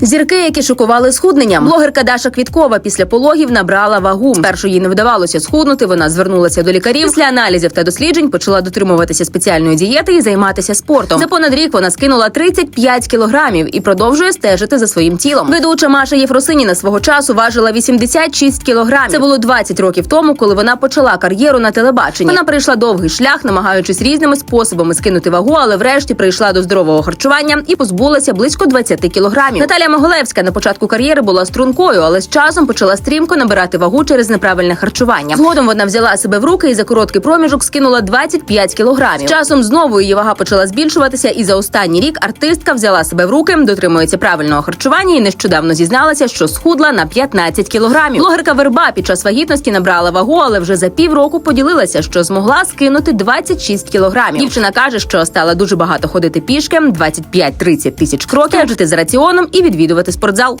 Зірки, які шокували схудненням. Блогерка Даша Квіткова після пологів набрала вагу. Спершу їй не вдавалося схуднути. Вона звернулася до лікарів. Після аналізів та досліджень почала дотримуватися спеціальної дієти і займатися спортом. За понад рік вона скинула 35 кілограмів і продовжує стежити за своїм тілом. Ведуча Маша Єфросиніна свого часу важила 86 кілограмів. Це було 20 років тому, коли вона почала кар'єру на телебаченні. Вона пройшла довгий шлях, намагаючись різними способами скинути вагу, але врешті прийшла до здорового харчування і позбулася близько 20 кілограмів. Наталя Могилевська на початку кар'єри була стрункою, але з часом почала стрімко набирати вагу через неправильне харчування. Згодом вона взяла себе в руки і за короткий проміжок скинула 25 кілограмів. З часом знову її вага почала збільшуватися, і за останній рік артистка взяла себе в руки, дотримується правильного харчування і нещодавно зізналася, що схудла на 15 кілограмів. Блогерка Верба під час вагітності набрала вагу, але вже за півроку поділилася, що змогла скинути 26 кілограмів. Дівчина каже, що стала дуже багато ходити пішки, 25-30 тисяч кроків, жити за раціоном і відвідувати спортзал.